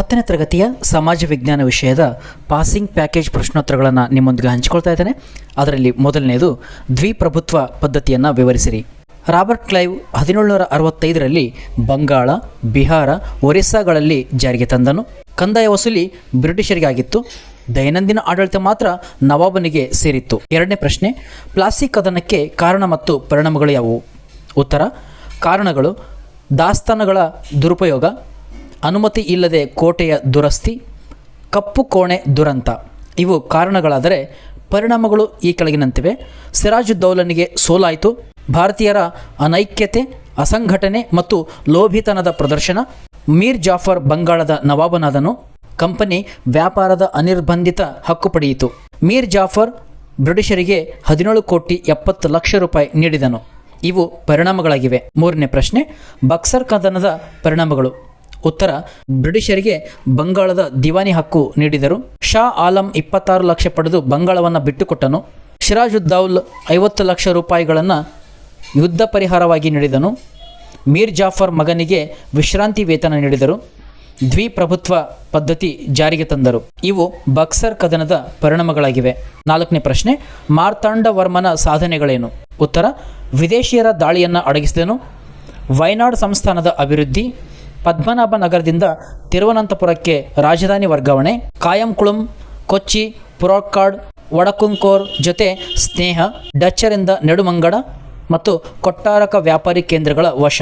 ಹತ್ತನೇ ತರಗತಿಯ ಸಮಾಜ ವಿಜ್ಞಾನ ವಿಷಯದ ಪಾಸಿಂಗ್ ಪ್ಯಾಕೇಜ್ ಪ್ರಶ್ನೋತ್ತರಗಳನ್ನು ನಿಮ್ಮೊಂದಿಗೆ ಹಂಚಿಕೊಳ್ತಾ ಇದ್ದೇನೆ. ಅದರಲ್ಲಿ ಮೊದಲನೆಯದು ದ್ವಿಪ್ರಭುತ್ವ ಪದ್ಧತಿಯನ್ನು ವಿವರಿಸಿರಿ. ರಾಬರ್ಟ್ ಕ್ಲೈವ್ ಹದಿನೇಳುನೂರ ಅರವತ್ತೈದರಲ್ಲಿ ಬಂಗಾಳ, ಬಿಹಾರ, ಒರಿಸ್ಸಾಗಳಲ್ಲಿ ಜಾರಿಗೆ ತಂದನು. ಕಂದಾಯ ವಸೂಲಿ ಬ್ರಿಟಿಷರಿಗಾಗಿತ್ತು. ದೈನಂದಿನ ಆಡಳಿತ ಮಾತ್ರ ನವಾಬನಿಗೆ ಸೇರಿತ್ತು. ಎರಡನೇ ಪ್ರಶ್ನೆ ಪ್ಲಾಸ್ಟಿಕ್ ಕದನಕ್ಕೆ ಕಾರಣ ಮತ್ತು ಪರಿಣಾಮಗಳು ಯಾವುವು? ಉತ್ತರ, ಕಾರಣಗಳು ದಾಸ್ತಾನುಗಳ ದುರುಪಯೋಗ. ಅನುಮತಿ ಇಲ್ಲದೆ ಕೋಟೆಯ ದುರಸ್ತಿ, ಕಪ್ಪು ಕೋಣೆ ದುರಂತ. ಇವು ಕಾರಣಗಳಾದರೆ ಪರಿಣಾಮಗಳು ಈ ಕೆಳಗಿನಂತಿವೆ. ಸಿರಾಜುದ್ದೌಲನಿಗೆ ಸೋಲಾಯಿತು. ಭಾರತೀಯರ ಅನೈಕ್ಯತೆ, ಅಸಂಘಟನೆ ಮತ್ತು ಲೋಭಿತನದ ಪ್ರದರ್ಶನ. ಮೀರ್ ಜಾಫರ್ ಬಂಗಾಳದ ನವಾಬನಾದನು. ಕಂಪನಿ ವ್ಯಾಪಾರದ ಅನಿರ್ಬಂಧಿತ ಹಕ್ಕು ಪಡೆಯಿತು. ಮೀರ್ ಜಾಫರ್ ಬ್ರಿಟಿಷರಿಗೆ ಹದಿನೇಳು ಕೋಟಿ ಎಪ್ಪತ್ತು ಲಕ್ಷ ರೂಪಾಯಿ ನೀಡಿದನು. ಇವು ಪರಿಣಾಮಗಳಾಗಿವೆ. ಮೂರನೇ ಪ್ರಶ್ನೆ, ಬಕ್ಸರ್ ಕದನದ ಪರಿಣಾಮಗಳು. ಉತ್ತರ, ಬ್ರಿಟಿಷರಿಗೆ ಬಂಗಾಳದ ದಿವಾನಿ ಹಕ್ಕು ನೀಡಿದರು. ಶಾ ಆಲಂ ಇಪ್ಪತ್ತಾರು ಲಕ್ಷ ಪಡೆದು ಬಂಗಾಳವನ್ನು ಬಿಟ್ಟುಕೊಟ್ಟನು. ಸಿರಾಜುದ್ದೌಲ್ ಐವತ್ತು ಲಕ್ಷ ರೂಪಾಯಿಗಳನ್ನು ಯುದ್ಧ ಪರಿಹಾರವಾಗಿ ನೀಡಿದನು. ಮೀರ್ ಜಾಫರ್ ಮಗನಿಗೆ ವಿಶ್ರಾಂತಿ ವೇತನ ನೀಡಿದರು. ದ್ವಿಪ್ರಭುತ್ವ ಪದ್ಧತಿ ಜಾರಿಗೆ ತಂದರು. ಇವು ಬಕ್ಸರ್ ಕದನದ ಪರಿಣಾಮಗಳಾಗಿವೆ. ನಾಲ್ಕನೇ ಪ್ರಶ್ನೆ, ಮಾರ್ತಾಂಡವರ್ಮನ ಸಾಧನೆಗಳೇನು? ಉತ್ತರ, ವಿದೇಶಿಯರ ದಾಳಿಯನ್ನು ಅಡಗಿಸಿದನು. ವಯನಾಡ್ ಸಂಸ್ಥಾನದ ಅಭಿವೃದ್ಧಿ. ಪದ್ಮನಾಭ ನಗರದಿಂದ ತಿರುವನಂತಪುರಕ್ಕೆ ರಾಜಧಾನಿ ವರ್ಗಾವಣೆ, ಕಾಯಂಕುಳಂ, ಕೊಚ್ಚಿ ಪುರಾಕ್ಕಾಡ್ ವಡಕುಂಕೋರ್ ಜೊತೆ ಸ್ನೇಹ, ಡಚ್ಚರಿಂದ ನೆಡುಮಂಗಡ ಮತ್ತು ಕೊಟ್ಟಾರಕ ವ್ಯಾಪಾರಿ ಕೇಂದ್ರಗಳ ವಶ.